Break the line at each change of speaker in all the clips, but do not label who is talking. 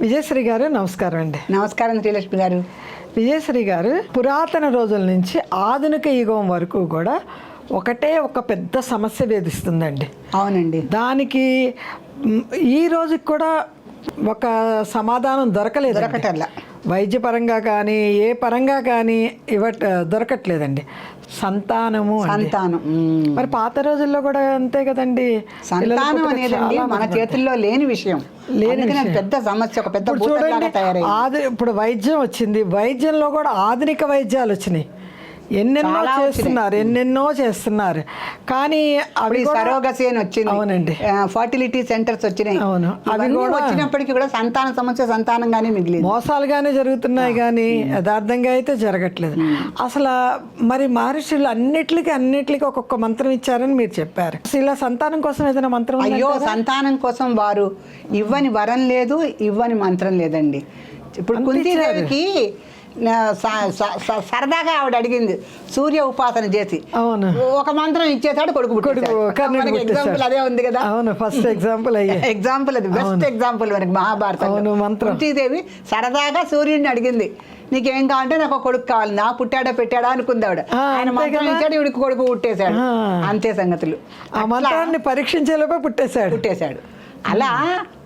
విజయశ్రీ గారు నమస్కారం అండి.
నమస్కారం శ్రీలక్ష్మి గారు.
విజయశ్రీ గారు పురాతన రోజుల నుంచి ఆధునిక యుగం వరకు కూడా ఒకటే ఒక పెద్ద సమస్య వేధిస్తుందండి.
అవునండి.
దానికి ఈ రోజుకి కూడా ఒక సమాధానం దొరకలేదు
దొరకటల్లా
వైద్యపరంగా కానీ ఏ పరంగా కానీ ఇవ్వట దొరకట్లేదండి. సంతానము.
సంతానం.
మరి పాత రోజుల్లో కూడా అంతే కదండి.
సంతానం
చాలా
మన చేతుల్లో లేని విషయం.
లేని.
పెద్ద సమస్య ఒక పెద్ద
చూడండి ఇప్పుడు వైద్యం వచ్చింది. వైద్యంలో కూడా ఆధునిక వైద్యాలు వచ్చినాయి. ఎన్నెన్నో. చేస్తున్నారు ఎన్నెన్నో చేస్తున్నారు. కానీ అవి
సరోగసి అని వచ్చింది.
అవునండి.
ఫర్టిలిటీ సెంటర్స్ వచ్చినాయి.
అవును. అవి కూడా-
వచ్చినప్పటికీ కూడా సంతాన సమస్య సంతానంగానే మిగిలింది.
మోసాలుగానే జరుగుతున్నాయి కానీ యథార్థంగా అయితే జరగట్లేదు. అసలు మరి మహర్షులు అన్నిటికీ అన్నిటికీ ఒక్కొక్క మంత్రం ఇచ్చారని మీరు చెప్పారు. ఇలా సంతానం కోసం ఏదైనా మంత్రం?
అయ్యో సంతానం కోసం వారు ఇవ్వని వరం లేదు ఇవ్వని మంత్రం లేదండి. ఇప్పుడు కుంతీదేవికి సరదాగా ఆవిడ అడిగింది సూర్య ఉపాసన చేసి.
అవును?
ఒక మంత్రం ఇచ్చేసాడు కొడుకు
కొడుకు.
ఎగ్జాంపుల్ అదే ఉంది కదా.
అవును ఫస్ట్ ఎగ్జాంపుల్ అయ్యే.
ఎగ్జాంపుల్ అది బెస్ట్ ఎగ్జాంపుల్ మనకి మహాభారతం
మంత్రం.
కుంతీదేవి సరదాగా సూర్యుడిని అడిగింది నీకేం కావాలంటే నాకు కొడుకు కావాలి నా పుట్టాడా పెట్టాడా? అనుకుంది ఆవిడ. ఆయన మంత్రం. ఇచ్చాడు ఇవిడికి కొడుకు పుట్టేశాడు. అంతే సంగతులు.
ఆ మంత్రాన్ని పరీక్షించేలోపే పుట్టేశాడు.
పుట్టేశాడు. అలా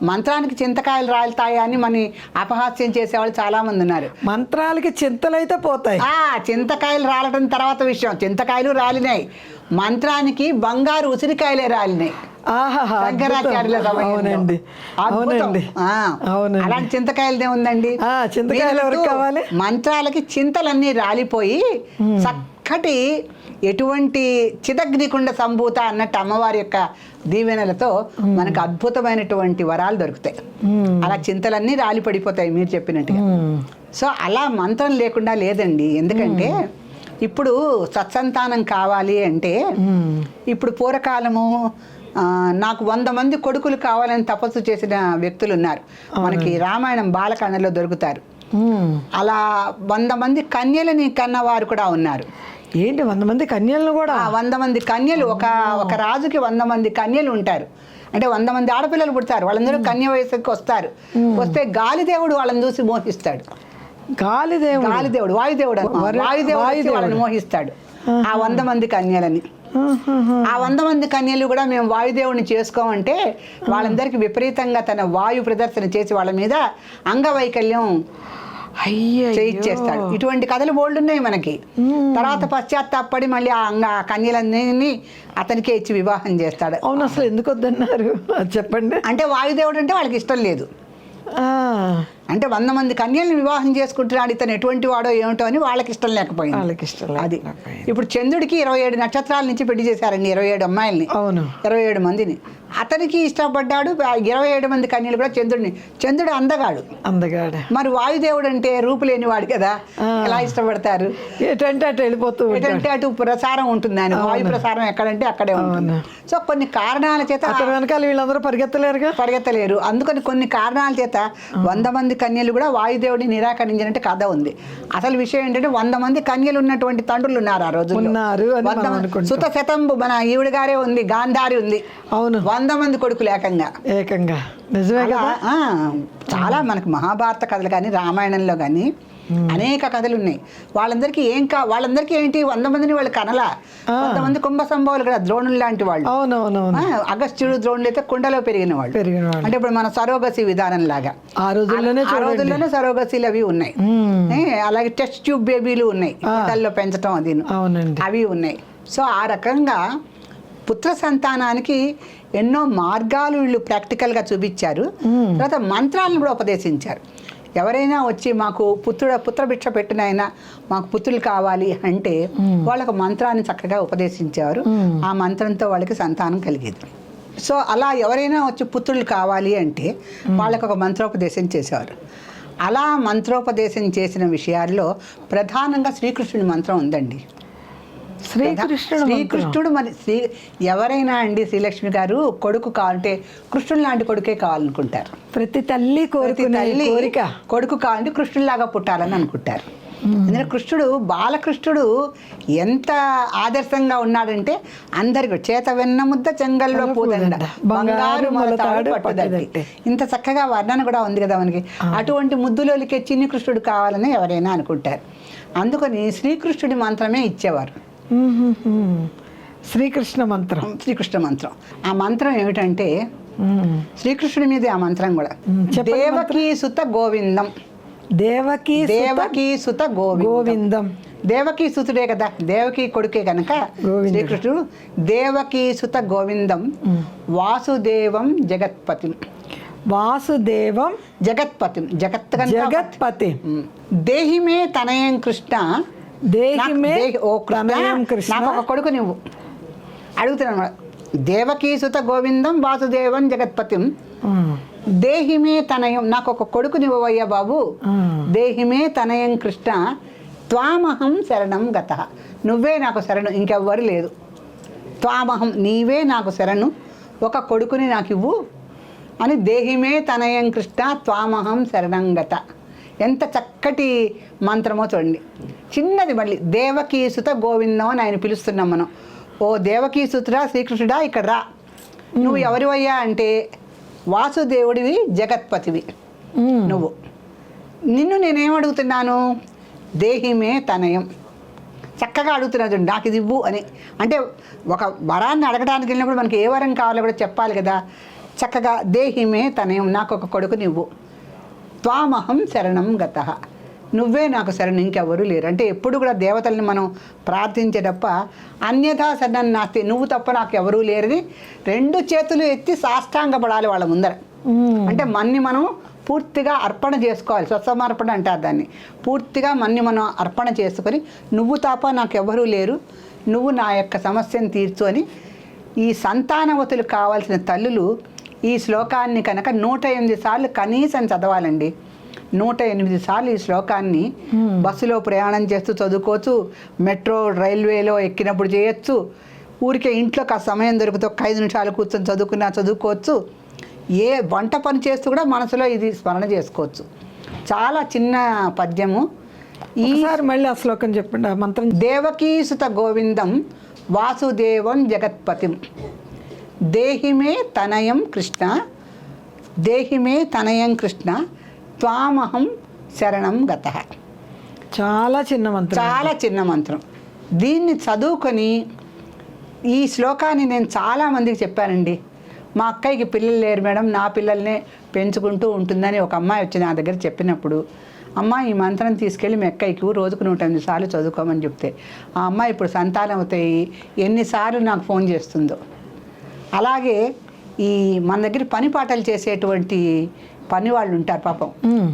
మంత్రానికి చింతకాయలు రాలుతాయా అని మన అపహాస్యం చేసేవాళ్ళు చాలా మంది ఉన్నారు.
మంత్రాలకి చింతలైతే పోతాయి.
ఆ చింతకాయలు రాలటం తర్వాత విషయం. చింతకాయలు రాలినాయి. మంత్రానికి బంగారు ఉసిరికాయలే రాలినాయి. శంకరాచార్యుల.
అవునండి.
అలాంటి చింతకాయలదే ఉందండి
చింతకాయలు ఎవరికి కావాలి?
మంత్రాలకి చింతలన్నీ రాలిపోయి చక్కటి ఎటువంటి చిదగ్నికుండ సంభూత అన్నట్టు అమ్మవారి యొక్క దీవెనలతో మనకు అద్భుతమైనటువంటి వరాలు దొరుకుతాయి. అలా చింతలన్నీ రాలి పడిపోతాయి మీరు చెప్పినట్టుగా. సో అలా మంత్రం లేకుండా లేదండి. ఎందుకంటే ఇప్పుడు సత్సంతానం కావాలి అంటే. ఇప్పుడు పూర్వకాలము నాకు వంద మంది కొడుకులు కావాలని తపస్సు చేసిన వ్యక్తులు ఉన్నారు. మనకి రామాయణం బాలకాండలో దొరుకుతారు. అలా వంద మంది కన్యలని కన్నవారు కూడా ఉన్నారు.
ఏంటి వంద మంది కన్యలను కూడా?
ఆ వంద మంది కన్యలు ఒక ఒక రాజుకి వంద మంది కన్యలు ఉంటారు. అంటే వంద మంది ఆడపిల్లలు పుడతారు. వాళ్ళందరూ కన్య వయసుకి వస్తారు. వస్తే గాలిదేవుడు వాళ్ళని చూసి మోహిస్తాడు.
గాలిదేవుడు
గాలిదేవుడు వాయుదేవుడు వాయుదేవుడు. వాళ్ళని మోహిస్తాడు. ఆ వంద మంది కన్యలని. ఆ వంద మంది కన్యలు కూడా మేము వాయుదేవుని చేసుకోమంటే వాళ్ళందరికీ విపరీతంగా తన వాయు ప్రదర్శన చేసి వాళ్ళ మీద అంగవైకల్యం. చేయిచ్చేస్తాడు ఇటువంటి కథలు బోల్డ్ ఉన్నాయి మనకి. తర్వాత పశ్చాత్తాపడి మళ్ళీ ఆ కన్యలన్నీ అతనికే ఇచ్చి వివాహం చేస్తాడు.
అవును అసలు ఎందుకు వద్దన్నారు చెప్పండి.
అంటే వాయుదేవుడు అంటే వాళ్ళకి ఇష్టం లేదు.
ఆ.
అంటే వంద మంది కన్యల్ని వివాహం చేసుకుంటున్నాడు ఇతను ఎటువంటి వాడో ఏమిటో అని వాళ్ళకి ఇష్టం లేకపోయింది.
వాళ్ళకి ఇష్టం
అది. ఇప్పుడు చంద్రుడికి ఇరవై ఏడు నక్షత్రాల నుంచి పెళ్ళి చేశారండి ఇరవై ఏడు అమ్మాయిల్ని.
అవును.
ఇరవై ఏడు మందిని. అతనికి ఇష్టపడ్డాడు ఇరవై ఏడు మంది కన్యలు కూడా చంద్రుడిని. చంద్రుడు అందగాడు.
అందగాడ.
మరి వాయుదేవుడు అంటే రూపు లేనివాడు కదా? ఎలా ఇష్టపడతారు?
ఎటంటే అటు వెళ్ళిపోతూ
ఏంటంటే అటు ప్రసారం ఉంటుంది ఆయన. వాయు ప్రసారం ఎక్కడంటే అక్కడే ఉంటుంది. సో కొన్ని కారణాల చేత
వెనకాల వీళ్ళందరూ పరిగెత్తలేరుగా?
పరిగెత్తలేరు. అందుకని కొన్ని కారణాల చేత వంద మంది కన్యలు కూడా వాయుదేవుడిని నిరాకరించినట్టు కథ ఉంది. అసలు విషయం ఏంటంటే వంద మంది కన్యలు ఉన్నటువంటి తండ్రులు ఉన్నారు ఆ రోజు
ఉన్నారు.
సుత శతంబు మన ఈవిడ గారే ఉంది గాంధారి ఉంది.
అవును.
వంద మంది కొడుకులు ఏకంగా.
ఏకంగా. నిజమే కదా?
చాలా మనకు మహాభారత కథలు కానీ రామాయణంలో కానీ అనేక కథలు ఉన్నాయి వాళ్ళందరికీ ఏం కా వాళ్ళందరికీ ఏంటి వంద మందిని వాళ్ళు కనలా. వంద మంది కుంభ సంభవాలు కదా ద్రోణులు లాంటి వాళ్ళు. అగస్త్యుడు ద్రోణులు అయితే కుండలో పెరిగిన వాళ్ళు. అంటే ఇప్పుడు మన సరోగసి విధానం లాగా.
ఆ రోజుల్లోనే
ఆ రోజుల్లోనే సరోగసీలు అవి ఉన్నాయి. అలాగే టెస్ట్ ట్యూబ్ బేబీలు ఉన్నాయి. కుండల్లో పెంచడం అది అవి ఉన్నాయి. సో ఆ రకంగా పుత్ర సంతానానికి ఎన్నో మార్గాలు వీళ్ళు ప్రాక్టికల్గా చూపించారు. తర్వాత మంత్రాలను కూడా ఉపదేశించారు. ఎవరైనా వచ్చి మాకు పుత్రుడ పుత్రభిక్ష పెట్టిన ఆయన మాకు పుత్రులు కావాలి అంటే వాళ్ళకు మంత్రాన్ని చక్కగా ఉపదేశించారు. ఆ మంత్రంతో వాళ్ళకి సంతానం కలిగేది. సో అలా ఎవరైనా వచ్చి పుత్రులు కావాలి అంటే వాళ్ళకు ఒక మంత్రోపదేశం చేసేవారు అలా మంత్రోపదేశం చేసిన విషయాల్లో ప్రధానంగా శ్రీకృష్ణుడి మంత్రం ఉందండి.
శ్రీకృష్ణుడు.
శ్రీకృష్ణుడు మరి శ్రీ ఎవరైనా అండి శ్రీలక్ష్మి గారు కొడుకు కావాలంటే కృష్ణుడు లాంటి కొడుకే కావాలనుకుంటారు.
ప్రతి తల్లి కోరుకునే
తల్లి
కోరిక.
కొడుకు కావాలంటే కృష్ణుడిలాగా పుట్టాలని అనుకుంటారు. ఎందుకంటే కృష్ణుడు బాలకృష్ణుడు ఎంత ఆదర్శంగా ఉన్నాడంటే అందరికి చేత వెన్న ముద్ద చెంగల్లో పూదండ. బంగారు మొలతాడు పట్టుదట్టి ఇంత చక్కగా వర్ణన కూడా ఉంది కదా మనకి. అటువంటి ముద్దులోలికే చిన్ని కృష్ణుడు కావాలని ఎవరైనా అనుకుంటారు. అందుకని శ్రీకృష్ణుడి మంత్రమే ఇచ్చేవారు.
శ్రీకృష్ణ మంత్రం.
శ్రీకృష్ణ మంత్రం. ఆ మంత్రం ఏమిటంటే. శ్రీకృష్ణుడి మీద ఆ మంత్రం కూడా. దేవకీ సుత గోవిందం.
దేవకి
దేవకీ సుత గోవిందం.
గోవిందం.
దేవకీ సుతుడే కదా దేవకీ కొడుకే కనుక. శ్రీకృష్ణుడు దేవకీ సుత గోవిందం వాసుదేవం జగత్పతిం.
వాసుదేవం
జగత్పతిం. జగత్
జగత్పతి.
దేహిమే తనయం కృష్ణ
దేహి
నాకు
మే
దేహి- ఓ నాకు ఒక కొడుకు నువ్వు. అడుగుతున్నాను దేవకీ సుత గోవిందం వాసుదేవం జగత్పతిం. దేహిమే తనయం. నాకు ఒక కొడుకు నువ్వయ్యా బాబు. దేహిమే తనయం కృష్ణ. త్వామహం శరణం గత. నువ్వే నాకు శరణు. ఇంకెవ్వరు లేదు. త్వామహం నీవే నాకు శరణు. ఒక కొడుకుని నాకు ఇవ్వు. అని దేహిమే తనయం కృష్ణ త్వామహం శరణం గత. ఎంత చక్కటి మంత్రమో చూడండి. చిన్నది మళ్ళీ దేవకీసుత గోవిందం అని ఆయన పిలుస్తున్నాం మనం. ఓ దేవకీసుతుడా శ్రీకృష్ణుడా ఇక్కడ రా. నువ్వు ఎవరివయ్యా అంటే వాసుదేవుడివి జగత్పతివి. నువ్వు. నిన్ను నేనేం అడుగుతున్నాను? దేహిమే తనయం. చక్కగా అడుగుతున్నాడు నాకు ఇది ఇవ్వు అని. అంటే ఒక వరాన్ని అడగడానికి వెళ్ళినప్పుడు మనకి ఏ వరం కావాలో కూడా చెప్పాలి కదా. చక్కగా దేహిమే తనయం నాకు ఒక కొడుకుని ఇవ్వు. త్వామహం శరణం గత. నువ్వే నాకు శరణం ఇంకెవరూ లేరు. అంటే ఎప్పుడు కూడా దేవతల్ని మనం ప్రార్థించేటప్ప అన్యథా శరణం నాస్తి. నువ్వు తప్ప నాకు ఎవరూ లేరని రెండు చేతులు ఎత్తి సాష్టాంగపడాలి వాళ్ళ ముందర. అంటే మన్ని మనం పూర్తిగా అర్పణ చేసుకోవాలి. స్వసమర్పణ అంటారు దాన్ని. పూర్తిగా మన్ని మనం అర్పణ చేసుకొని నువ్వు తప్ప నాకు ఎవరూ లేరు. నువ్వు నా యొక్క సమస్యను తీర్చు అని ఈ సంతానవతులు కావాల్సిన తల్లులు ఈ శ్లోకాన్ని కనుక నూట ఎనిమిది సార్లు కనీసం చదవాలండి. నూట ఎనిమిది సార్లు ఈ శ్లోకాన్ని బస్సులో ప్రయాణం చేస్తూ చదువుకోవచ్చు మెట్రో రైల్వేలో ఎక్కినప్పుడు చేయొచ్చు ఊరికే ఇంట్లో కాస్త సమయం దొరికితే ఒక ఐదు నిమిషాలు కూర్చొని చదువుకున్నా చదువుకోవచ్చు ఏ వంట పని చేస్తూ కూడా మనసులో ఇది స్మరణ చేసుకోవచ్చు. చాలా చిన్న పద్యము. ఈ
ఒకసారి మళ్ళీ ఆ శ్లోకం చెప్పండి మంత్రం
దేవకీసుత గోవిందం వాసుదేవం జగత్పతిం. దేహిమే తనయం కృష్ణ దేహిమే తనయం కృష్ణ త్వామహం శరణం గత.
చాలా చిన్న మంత్రం.
చాలా చిన్న మంత్రం. దీన్ని చదువుకొని ఈ శ్లోకాన్ని నేను చాలా మందికి చెప్పానండి. మా అక్కయ్యకి పిల్లలు లేరు మేడం నా పిల్లల్నే పెంచుకుంటూ ఉంటుందని ఒక అమ్మాయి వచ్చి నా దగ్గర చెప్పినప్పుడు అమ్మ ఈ మంత్రం తీసుకెళ్ళి మీ అక్కయ్యకి రోజుకు నూట ఎనిమిది సార్లు చదువుకోమని చెప్తే. ఆ అమ్మాయి ఇప్పుడు సంతానం అవుతాయి ఎన్నిసార్లు నాకు ఫోన్ చేస్తుందో. అలాగే ఈ మన దగ్గర పని పాటలు చేసేటువంటి పని వాళ్ళు ఉంటారు పాపం.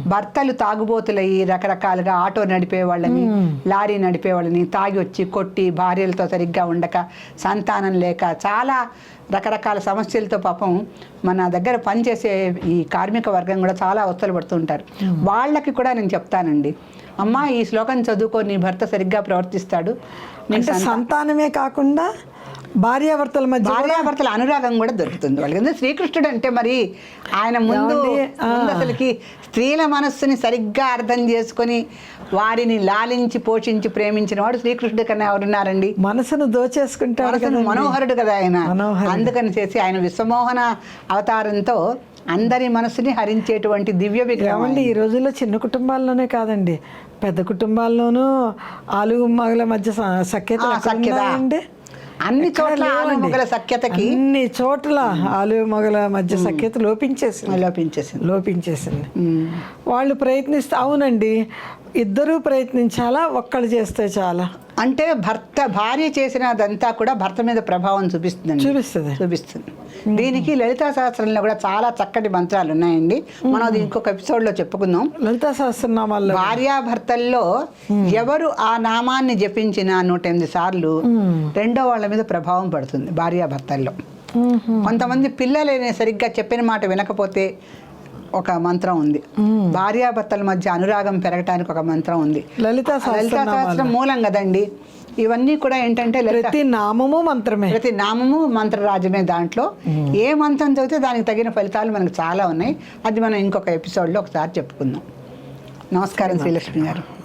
భర్తలు తాగుబోతులయ్యి రకరకాలుగా ఆటో నడిపే వాళ్ళని. లారీ నడిపే వాళ్ళని తాగి వచ్చి కొట్టి భార్యలతో సరిగ్గా ఉండక సంతానం లేక చాలా రకరకాల సమస్యలతో పాపం మన దగ్గర పనిచేసే ఈ కార్మిక వర్గం కూడా చాలా అవస్థలు పడుతుంటారు వాళ్ళకి కూడా నేను చెప్తానండి. అమ్మా ఈ శ్లోకం చదువుకో నీ భర్త సరిగ్గా ప్రవర్తిస్తాడు.
సంతానమే కాకుండా భార్యాభర్తల మధ్య
భార్యాభర్తల అనురాగం కూడా దొరుకుతుంది వాళ్ళకి. ఎందుకంటే శ్రీకృష్ణుడు అంటే మరి ఆయన ముందు అసలుకి స్త్రీల మనస్సుని సరిగ్గా అర్థం చేసుకొని వారిని లాలించి పోషించి ప్రేమించిన వాడు శ్రీకృష్ణుడి కన్నా ఎవరున్నారండి?
మనసును దోచేసుకుంటాడు కదండి.
మనోహరుడు కదా ఆయన. అందుకని చేసి ఆయన విశ్వమోహన అవతారంతో అందరి మనసుని హరించేటువంటి దివ్య విగ్రహం
ఏమండి ఈ రోజుల్లో చిన్న కుటుంబాల్లోనే కాదండి. పెద్ద కుటుంబాల్లోనూ ఆలు మగల మధ్య స- సఖ్యతలు
ఆ,
ఎక్కడ
సఖ్యత. అన్ని చోట్ల. మొగల సఖ్యతకి.
అన్ని చోట్ల ఆలు మగల మధ్య సఖ్యత లోపించేసింది.
లోపించేసింది.
లోపించేసింది. వాళ్ళు ప్రయత్నిస్తే అవునండి. ఇద్దరూ ప్రయత్నించాలా? ఒక్కళ్ళు చేస్తే చాలా?
అంటే భర్త భార్య చేసినదంతా కూడా భర్త మీద ప్రభావం చూపిస్తుందండి.
చూపిస్తుంది.
చూపిస్తుంది. దీనికి లలితా శాస్త్రంలో కూడా చాలా చక్కటి మంత్రాలు ఉన్నాయండి. మనం అది ఇంకొక ఎపిసోడ్లో చెప్పుకుందాం.
లలితా సహస్రనామాల్లో
భార్యాభర్తల్లో ఎవరు ఆ నామాన్ని జపించిన నూట ఎనిమిది సార్లు రెండో వాళ్ళ మీద ప్రభావం పడుతుంది భార్యాభర్తల్లో. కొంతమంది పిల్లలైనా సరిగ్గా చెప్పిన మాట వినకపోతే ఒక మంత్రం ఉంది. భార్యాభర్తల మధ్య అనురాగం పెరగటానికి ఒక మంత్రం ఉంది.
లలితా
శాస్త్రం మూలం కదండి. ఇవన్నీ కూడా ఏంటంటే
ప్రతి నామము మంత్రమే.
ప్రతి నామము మంత్రరాజమే దాంట్లో. ఏ మంత్రం చదివితే దానికి తగిన ఫలితాలు మనకు చాలా ఉన్నాయి. అది మనం ఇంకొక ఎపిసోడ్లో ఒకసారి చెప్పుకుందాం. నమస్కారం శ్రీలక్ష్మి గారు.